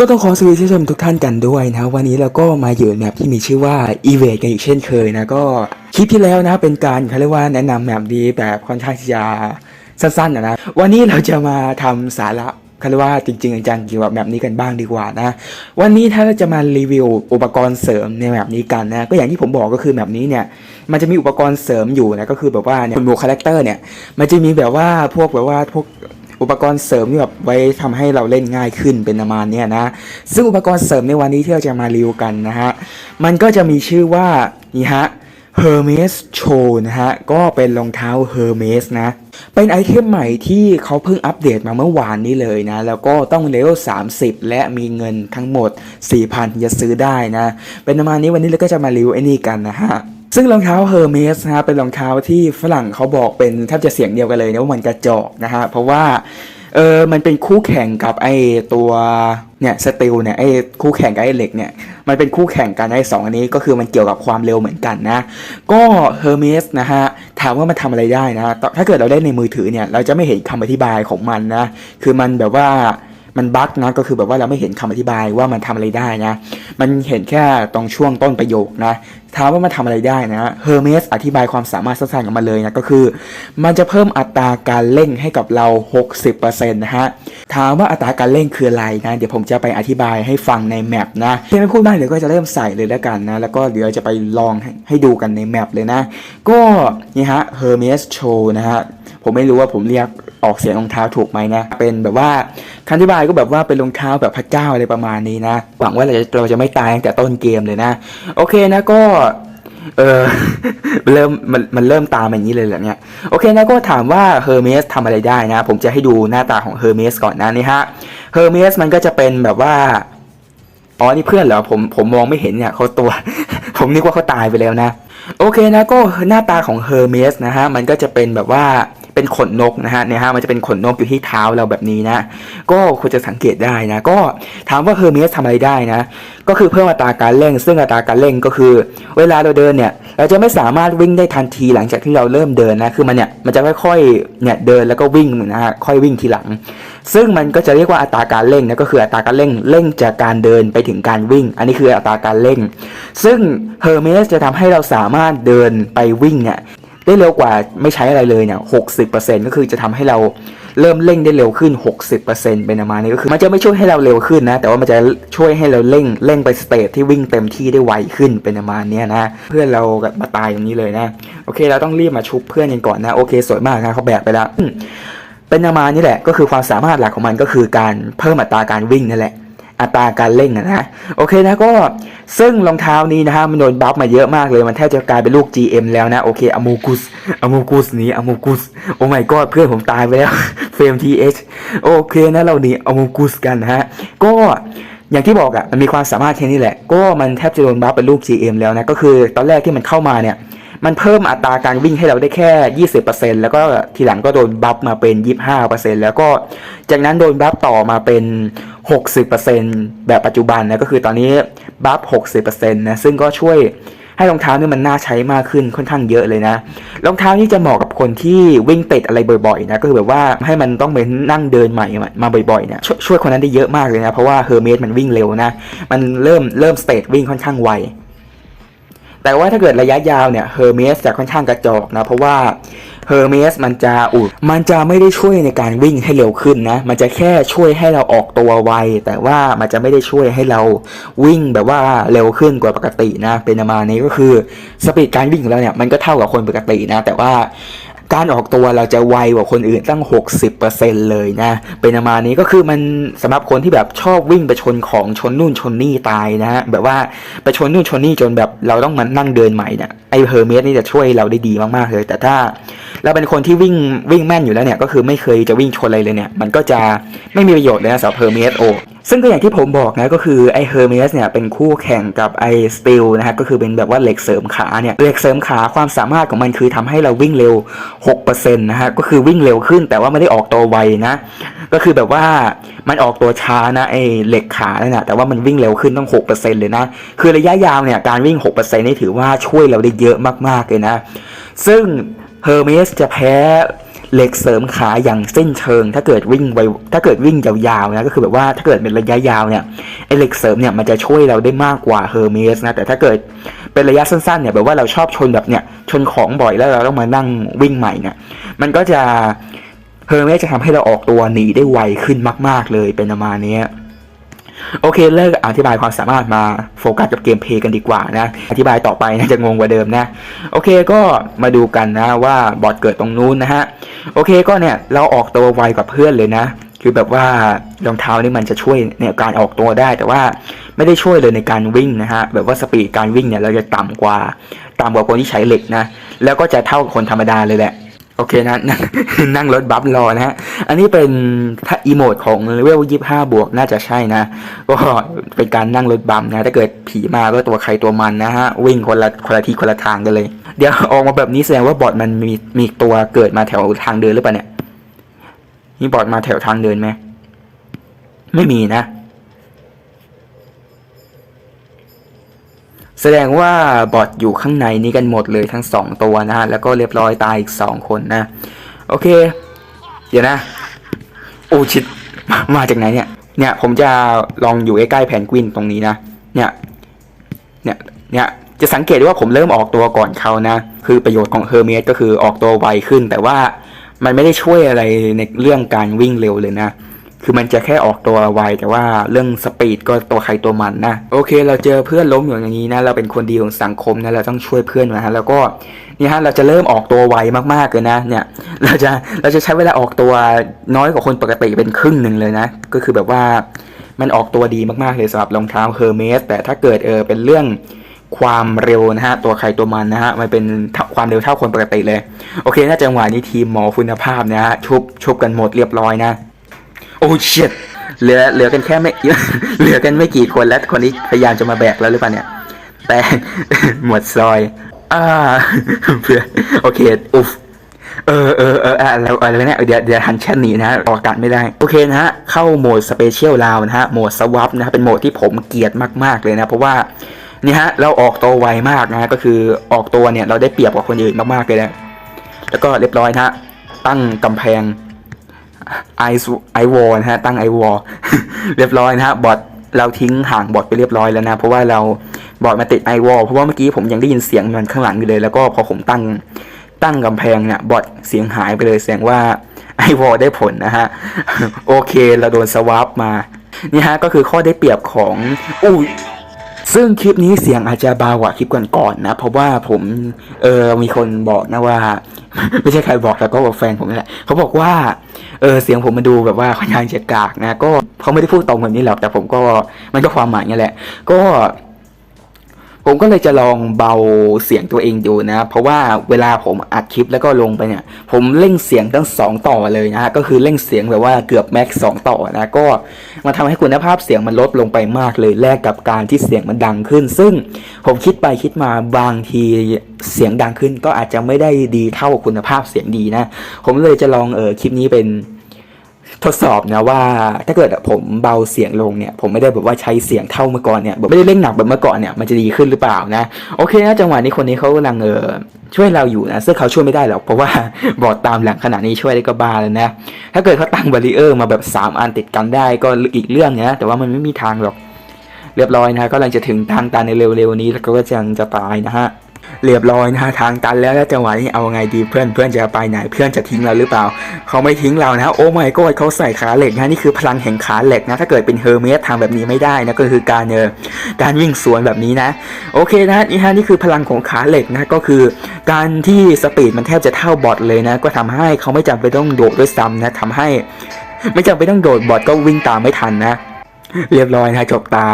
ก็ต้องขอสวัสดีท่านผู้ชมทุกท่านกันด้วยนะ วันนี้เราก็มาอยู่ในแมปที่มีชื่อว่า e v a d กันอีกเช่นเคยนะ ก็คลิปที่แล้วนะเป็นการเขาเรียกว่าแนะนำแมปดีแบบค่อนข้างที่จะสั้นๆนะ วันนี้เราจะมาทำสาระเขาเรียกว่าจริงๆจังๆเกี่ยวกับแมปนี้กันบ้างดีกว่านะ วันนี้ถ้าเราจะมารีวิวอุปกรณ์เสริมในแมปนี้กันนะ ก็อย่างที่ผมบอกก็คือแมปนี้เนี่ย มันจะมีอุปกรณ์เสริมอยู่นะก็คือแบบว่าเนี่ยบนโมคาแรคเตอร์เนี่ยมันจะมีแบบว่าพวกแบบว่าพวก อุปกรณ์เสริมที่แบบไว้ทำให้เราเล่นง่ายขึ้นเป็นประมาณนี้นะ ซึ่งอุปกรณ์เสริมในวันนี้ที่เราจะมารีวิวกันนะฮะ มันก็จะมีชื่อว่านี่ฮะ Hermes Show นะฮะ ก็เป็นรองเท้า Hermes นะ เป็นไอเทมใหม่ที่เขาเพิ่งอัปเดตมาเมื่อวานนี้เลยนะ แล้วก็ต้องเลเวล30 และมีเงินทั้งหมด 4,000 จะซื้อได้นะ เป็นประมาณนี้วันนี้เราก็จะมารีวิวไอ้นี่กันนะฮะ ซึ่งรองเท้า Hermes นะฮะเป็นรองเท้าที่ฝรั่งเขาบอกเป็นแทบจะเสียงเดียวกันเลยนะว่ามันกระจอกนะฮะเพราะว่าเออมันเป็นคู่แข่งกับไอ้ตัวเนี่ยสตีลเนี่ยไอ้คู่แข่งกับไอ้เหล็กเนี่ยมันเป็นคู่แข่งกันไอ้สองอันนี้ก็คือมันเกี่ยวกับความเร็วเหมือนกันนะ ก็ Hermes นะฮะถามว่ามันทำอะไรได้นะถ้าเกิดเราได้ในมือถือเนี่ยเราจะไม่เห็นคำอธิบายของมันนะคือมันแบบว่า มันบั๊กนะก็คือแบบว่าเราไม่เห็นคำอธิบายว่ามันทำอะไรได้นะ มันเห็นแค่ตรงช่วงต้นประโยคนะถามว่ามันทำอะไรได้นะเฮอร์เมสอธิบายความสามารถสั้นๆของมันเลยนะก็คือ มันจะเพิ่มอัตราการเร่งให้กับเรา 60%นะฮะถามว่าอัตราการเร่งคืออะไรนะเดี๋ยวผมจะไปอธิบายให้ฟังในแมปนะที่ไม่พูดมากเดี๋ยวก็จะเริ่มใส่เลยแล้วกันนะแล้วก็เดี๋ยวจะไปลองให้ให้ดูกันในแมปเลยนะ ก็นี่ฮะเฮอร์เมสโชว์นะฮะผมไม่รู้ว่าผมเรียก ออกเสียงรองเท้าถูกไหมนะ เป็นแบบว่าคำอธิบายก็แบบว่าเป็นรองเท้าแบบพระเจ้าอะไรประมาณนี้นะ หวังว่าเราจะเราจะไม่ตายตั้งแต่ต้นเกมเลยนะ โอเคนะก็เออเริ่มมันมันเริ่มตามอย่างนี้เลยเหรอเนี่ยโอเคนะก็ถามว่าเฮอร์เมสทำอะไรได้นะ ผมจะให้ดูหน้าตาของเฮอร์เมสก่อนนะนี่ฮะเฮอร์เมสมันก็จะเป็นแบบว่าอ๋อนี่เพื่อนเหรอผมผมมองไม่เห็นเนี่ยเขาตัว ผมนึกว่าเขาตายไปแล้วนะ โอเคนะก็หน้าตาของเฮอร์เมสนะฮะมันก็จะเป็นแบบว่า เป็นขนนกนะฮะเนี่ยฮะมันจะเป็นขนนกอยู่ที่เท้าเราแบบนี้นะ ก็ควรจะสังเกตได้นะ ก็ถามว่าเฮอร์เมสทำอะไรได้นะ ก็คือเพิ่มอัตราการเร่ง ซึ่งอัตราการเร่งก็คือ เวลาเราเดินเนี่ย เราจะไม่สามารถวิ่งได้ทันทีหลังจากที่เราเริ่มเดินนะ คือมันเนี่ยมันจะค่อยๆเนี่ยเดินแล้วก็วิ่งนะฮะค่อยวิ่งทีหลัง ซึ่งมันก็จะเรียกว่าอัตราการเร่งนะก็คืออัตราการเร่งเร่งจากการเดินไปถึงการวิ่ง อันนี้คืออัตราการเร่ง ซึ่งเฮอร์เมสจะทำให้เราสามารถเดินไปวิ่งเนี่ย ได้เร็วกว่าไม่ใช้อะไรเลยเนี่ยหกสิบเปอร์เซ็นก็คือจะทำให้เราเริ่มเร่งได้เร็วขึ้น 60%เป็นประมาณนี้ก็คือ มันจะไม่ช่วยให้เราเร็วขึ้นนะ แต่ว่ามันจะช่วยให้เราเร่งเร่งไปสเตจที่วิ่งเต็มที่ได้ไวขึ้นเป็นประมาณนี้นะ เพื่อนเราก็มาตายอย่างนี้เลยนะ โอเค เราต้องรีบมาชุบเพื่อนกันก่อนนะ โอเค สวยมากนะเขาแบกไปแล้วเป็นประมาณนี้แหละ ก็คือความสามารถหลักของมันก็คือการเพิ่มอัตราการวิ่งนั่นแหละ อัตราการเร่งนะนะโอเคนะก็ซึ่งรองเท้านี้นะฮะมันโดนบัฟมาเยอะมากเลย มันแทบจะกลายเป็นลูก GM แล้วนะ โอเคอโมกุสอโมกุสนี้อมูกุสโอ้ my god เพื่อนผมตายไปแล้วเฟรม TH โอเคนะเราหนีอโมกุสกันนะฮะก็อย่างที่บอกอะ่ะมันมีความสามารถแค่นี้แหละ ก็มันแทบจะโดนบัฟเป็นลูก GM แล้วนะ ก็คือตอนแรกที่มันเข้ามาเนี่ย มันเพิ่มอัตราการวิ่งให้เราได้แค่ 20%แล้วก็ทีหลังก็โดนบัฟมาเป็น 25%แล้วก็จากนั้นโดนบัฟต่อมาเป็น 60%แบบปัจจุบันนะก็คือตอนนี้บัฟ60%นะซึ่งก็ช่วยให้รองเท้านี่มันน่าใช้มากขึ้นค่อนข้างเยอะเลยนะรองเท้านี่จะเหมาะกับคนที่วิ่งติดอะไรบ่อยๆนะก็คือแบบว่าให้มันต้องไปนั่งเดินใหม่มาบ่อยๆเนี่ยชวยช่วยคนนั้นได้เยอะมากเลยนะเพราะว่าเฮอร์เมสมันวิ่งเร็วนะมันเริ่มเริ่มสเตจวิ่งค่อนข้างไว แต่ว่าถ้าเกิดระยะยาวเนี่ยเฮอร์เมสจะค่อนข้างกระจอกนะ เพราะว่าเฮอร์เมสมันจะอุดมันจะไม่ได้ช่วยในการวิ่งให้เร็วขึ้นนะ มันจะแค่ช่วยให้เราออกตัวไว แต่ว่ามันจะไม่ได้ช่วยให้เราวิ่งแบบว่าเร็วขึ้นกว่าปกตินะ เป็นประมาณนี้ก็คือสปีดการวิ่งของเราเนี่ยมันก็เท่ากับคนปกตินะ แต่ว่า การออกตัวเราจะไวกว่าคนอื่นตั้ง 60%เลยนะ เป็นประมาณนี้ก็คือมันสำหรับคนที่แบบชอบวิ่งไปชนของชนนู่นชนนี่ตายนะฮะแบบว่าไปชนนู่นชนนี่จนแบบเราต้องมานั่งเดินใหม่เนี่ยไอเฮอร์เมสนี่จะช่วยเราได้ดีมากๆเลย แต่ถ้าเราเป็นคนที่วิ่งวิ่งแม่นอยู่แล้วเนี่ยก็คือไม่เคยจะวิ่งชนอะไรเลยเนี่ย มันก็จะไม่มีประโยชน์เลยนะสำหรับเฮอร์เมสโอ ซึ่งก็อย่างที่ผมบอกนะก็คือไอเฮอร์เมสเนี่ยเป็นคู่แข่งกับไอสตีลนะฮะก็คือเป็นแบบว่าเหล็กเสริมขาเนี่ยเหล็กเสริมขาความสามารถของมันคือทำให้เราวิ่งเร็ว 6%นะฮะก็คือวิ่งเร็วขึ้นแต่ว่าไม่ได้ออกตัวไวนะ ก็คือแบบว่ามันออกตัวช้านะไอเหล็กขาเนี่ยนะแต่ว่ามันวิ่งเร็วขึ้นต้อง 6%เลยนะ คือระยะยาวเนี่ยการวิ่ง 6%นี่ถือว่าช่วยเราได้เยอะมากๆเลยนะ ซึ่งเฮอร์เมสจะแพ้ เหล็กเสริมขาอย่างเส้นเชิง ถ้าเกิดวิ่งไวถ้าเกิดวิ่งยาวๆนะก็คือแบบว่าถ้าเกิดเป็นระยะยาวเนี่ยไอเหล็กเสริมเนี่ยมันจะช่วยเราได้มากกว่าเฮอร์เมสนะแต่ถ้าเกิดเป็นระยะสั้นๆเนี่ยแบบว่าเราชอบชนแบบเนี่ยชนของบ่อยแล้วเราต้องมานั่งวิ่งใหม่เนี่ยมันก็จะเฮอร์เมสจะทำให้เราออกตัวหนีได้ไวขึ้นมาก ๆ เลยเป็นประมาณนี้ โอเคเลิกอธิบายความสามารถมาโฟกัสกับเกมเพย์กันดีกว่านะ อธิบายต่อไปนะจะงงกว่าเดิมนะ โอเคก็มาดูกันนะว่าบอทเกิดตรงนู้นนะฮะ โอเคก็เนี่ยเราออกตัวไวกว่าเพื่อนเลยนะ คือแบบว่ารองเท้านี่มันจะช่วยในการออกตัวได้ แต่ว่าไม่ได้ช่วยเลยในการวิ่งนะฮะ แบบว่าสปีดการวิ่งเนี่ยเราจะต่ำกว่า ต่ำกว่าคนที่ใช้เหล็กนะ แล้วก็จะเท่ากับคนธรรมดาเลยแหละ โอเคนะนั่งนั่งรถบัฟรอนะฮะ อันนี้เป็นถ้าอีโมดของเลเวลยี่ห้าบวกน่าจะใช่นะ ก็เป็นการนั่งรถบัมนะ ถ้าเกิดผีมาก็ตัวใครตัวมันนะฮะ วิ่งคนละคนละทีคนละทางกันเลย เดี๋ยวออกมาแบบนี้แสดงว่าบอทมันมีมีตัวเกิดมาแถวทางเดินหรือเปล่าเนี่ยมีบอทมาแถวทางเดินไหม ไม่มีนะ แสดงว่าบอทอยู่ข้างในนี้กันหมดเลยทั้งสองตัวนะฮะ แล้วก็เรียบร้อยตายอีกสองคนนะ โอเค เดี๋ยวนะ โอ้ชิดมามาจากไหนเนี่ย เนี่ยผมจะลองอยู่ใกล้ๆแพนกวินตรงนี้นะ เนี่ย เนี่ย เนี่ยจะสังเกตได้ว่าผมเริ่มออกตัวก่อนเขานะ คือประโยชน์ของเฮอร์เมสก็คือออกตัวไวขึ้น แต่ว่ามันไม่ได้ช่วยอะไรในเรื่องการวิ่งเร็วเลยนะ คือมันจะแค่ออกตัวไวแต่ว่าเรื่องสปีดก็ตัวใครตัวมันนะโอเค เราเจอเพื่อนล้มอยู่อย่างนี้นะเราเป็นคนดีของสังคมนะเราต้องช่วยเพื่อนนะฮะแล้วก็นี่ฮะเราจะเริ่มออกตัวไวมากๆเลยนะเนี่ยเราจะเราจะใช้เวลาออกตัวน้อยกว่าคนปกติเป็นครึ่งหนึ่งเลยนะ ก็คือแบบว่ามันออกตัวดีมากๆเลยสำหรับรองเท้าเฮอร์เมสแต่ถ้าเกิดเออเป็นเรื่องความเร็วนะฮะ ตัวใครตัวมันนะฮะ มันเป็นความเร็วเท่าคนปกติเลย โอเค น่าจังหวะนี้ทีมหมอคุณภาพนะฮะ ชุบชุบกันหมดเรียบร้อยนะ โอ้เชิดเหลือเหลือกันแค่ไม่ เหลือกันไม่กี่คนแล้วคนนี้พยายามจะมาแบกแล้วหรือเปล่าเนี่ย แต่หมดซอยอ่าเพื่อโอเคอุฟเออเออเอออะไรอะไรเนี่ยเดี๋ยวเดี๋ยวหันแชทหนีนะออกอากาศไม่ได้ โอเคนะฮะ เข้าโหมดสเปเชียลราวนะฮะ โหมดสวับนะฮะเป็นโหมดที่ผมเกลียดมากๆเลยนะ เพราะว่านี่ฮะ เราออกตัวไวมากนะฮะ ก็คือออกตัวเนี่ย เราได้เปรียบกว่าคนอื่นมากๆเลยนะแล้วก็เรียบร้อยนะฮะ ตั้งกำแพง ไอไอวอลนะฮะตั้งไอวอลเรียบร้อยนะฮะบอทเราทิ้งห่างบอทไปเรียบร้อยแล้วนะ เพราะว่าเราบอทมาติดไอวอลเพราะว่าเมื่อกี้ผมยังได้ยินเสียงมันข้างหลังอยู่เลย แล้วก็พอผมตั้งตั้งกำแพงเนี่ยบอทเสียงหายไปเลยแสดงว่าไอวอลได้ผลนะฮะ โอเคเราโดนสวาปมา นี่ฮะก็คือข้อได้เปรียบของอุ้ยซึ่งคลิปนี้เสียงอาจจะเบากว่าคลิปก่อนๆนะเพราะว่าผมเออมีคนบอกนะว่า ไม่ใช่ใครบอกแต่ก็บอกแฟนผมนี่แหละเขาบอกว่าเออเสียงผมมาดูแบบว่าค่อนข้างจะกากนะ ก็เขาไม่ได้พูดตรงแบบนี้หรอกแต่ผมก็มันก็ความหมายนี่แหละ ก็ ผมก็เลยจะลองเบาเสียงตัวเองดูนะ เพราะว่าเวลาผมอัดคลิปแล้วก็ลงไปเนี่ย ผมเร่งเสียงทั้งสองต่อเลยนะฮะ ก็คือเร่งเสียงแบบว่าเกือบแม็กสองต่อนะ ก็มาทำให้คุณภาพเสียงมันลดลงไปมากเลย แลกกับการที่เสียงมันดังขึ้น ซึ่งผมคิดไปคิดมาบางทีเสียงดังขึ้นก็อาจจะไม่ได้ดีเท่าคุณภาพเสียงดีนะ ผมเลยจะลองเออคลิปนี้เป็น ทดสอบนะว่าถ้าเกิดผมเบาเสียงลงเนี่ย ผมไม่ได้แบบว่าใช้เสียงเท่าเมื่อก่อนเนี่ยแบบไม่ได้เร่งหนักแบบเมื่อก่อนเนี่ยมันจะดีขึ้นหรือเปล่านะโอเคนะจังหวะนี้คนนี้เขากำลังเออช่วยเราอยู่นะซึ่งเขาช่วยไม่ได้หรอกเพราะว่าบอดตามหลังขนาดนี้ช่วยได้ก็บ้าแล้วนะถ้าเกิดเขาตั้งบาริเออร์มาแบบ 3 อันติดกันได้ก็อีกเรื่องนะแต่ว่ามันไม่มีทางหรอก เรียบร้อยนะฮะก็กำลังจะถึงทางตันในเร็วๆนี้แล้วก็จะจะตายนะฮะ เรียบร้อยนะทางตันแล้วแล้วจังหวะนี้เอาไงดีเพื่อนเพื่อนจะไปไหนเพื่อนจะทิ้งเราหรือเปล่า เขาไม่ทิ้งเรานะโอ้ไม่ก็เขาใส่ขาเหล็กนะนี่คือพลังแห่งขาเหล็กนะถ้าเกิดเป็นเฮอร์เมสทำแบบนี้ไม่ได้นะก็คือการเออการวิ่งสวนแบบนี้นะ โอเคนะนี่ฮะนี่คือพลังของขาเหล็กนะก็คือ การที่สปีดมันแทบจะเท่าบอทเลยนะ ก็ทำให้เขาไม่จำเป็นต้องโดดด้วยซ้ำนะทำให้ ไม่จำเป็นต้องโดดบอทก็วิ่งตามไม่ทันนะ เรียบร้อยนะจบตา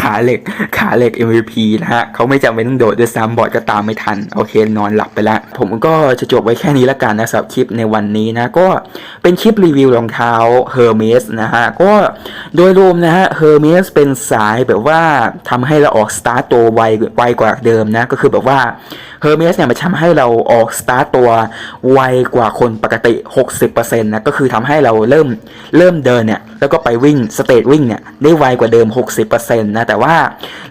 ขาเหล็ก ขาเหล็ก MVP นะฮะเขาไม่จำเป็นต้องโดดด้วยซ้ำบอดก็ตามไม่ทัน โอเคนอนหลับไปแล้ว ผมก็จะจบไว้แค่นี้ละกันนะสำหรับคลิปในวันนี้นะ ก็เป็นคลิปรีวิวรองเท้า Hermes นะฮะ ก็โดยรวมนะฮะ Hermes เป็นสายแบบว่าทำให้เราออกสตาร์ตัวไวไวกว่าเดิมนะ ก็คือแบบว่า เฮอร์เมสเนี่ยมันทำให้เราออกสตาร์ตตัวไวกว่าคนปกติ 60%นะก็คือทำให้เราเริ่มเริ่มเดินเนี่ยแล้วก็ไปวิ่งสเตจวิ่งเนี่ยได้ไวกว่าเดิม 60%นะแต่ว่า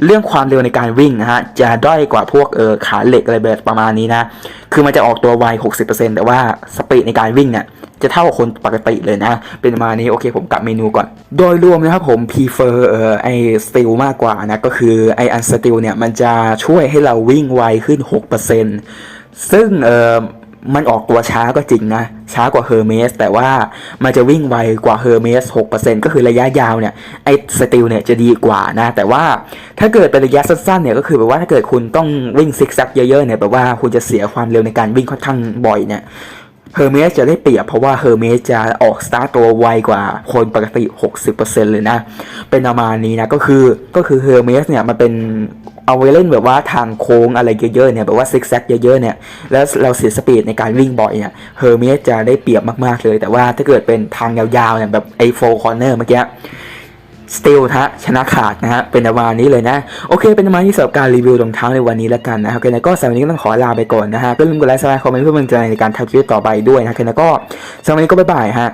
เรื่องความเร็วในการวิ่งนะฮะจะด้อยกว่าพวกเออขาเหล็กอะไรแบบประมาณนี้นะคือมันจะออกตัวไว 60%แต่ว่าสปีดในการวิ่งเนี่ย จะเท่ากับคนปกติเลยนะ เป็นมานี้โอเคผมกลับเมนูก่อน โดยรวมนะครับผม prefer เอ่อไอสติลมากกว่านะ ก็คือไออันสติลเนี่ย มันจะช่วยให้เราวิ่งไวขึ้น 6%ซึ่งเอ่อมันออกตัวช้าก็จริงนะ ช้ากว่าเฮอร์เมสแต่ว่ามันจะวิ่งไวกว่าเฮอร์เมส6%ก็คือระยะยาวเนี่ยไอสติลเนี่ยจะดีกว่านะ แต่ว่าถ้าเกิดเป็นระยะสั้นๆเนี่ยก็คือแบบว่าถ้าเกิดคุณต้องวิ่งซิกแซกเยอะๆเนี่ยแบบว่าคุณจะเสียความเร็วในการวิ่งค่อนข้างบ่อยเนี่ย เฮอร์เมสจะได้เปรียบเพราะว่าเฮอร์เมสจะออกสตาร์ตตัวไวกว่าคนปกติ 60%เลยนะ เป็นประมาณนี้นะก็คือก็คือเฮอร์เมสเนี่ยมันเป็นเอาไว้เล่นแบบว่าทางโค้งอะไรเยอะๆเนี่ยแบบว่าซิกแซกเยอะๆเนี่ยแล้วเราเสียสปีดในการวิ่งบ่อยเนี่ยเฮอร์เมสจะได้เปรียบมากๆเลย แต่ว่าถ้าเกิดเป็นทางยาวๆเนี่ยแบบไอโฟคอนเนอร์เมื่อกี้ สติลฮะชนะขาดนะฮะเป็นประมาณนี้เลยนะ โอเค เป็นประมาณนี้สำหรับการรีวิวรองเท้าในวันนี้แล้วกันนะโอเคแล้วก็สำหรับวันนี้ก็ต้องขอลาไปก่อนนะฮะก็อย่าลืมกดไลค์สไครต์คอมเมนต์เพื่อเป็นกำลังใจในการทำคลิปต่อไปด้วยนะโอเคแล้วก็สำหรับวันนี้ก็บ๊ายบายฮะ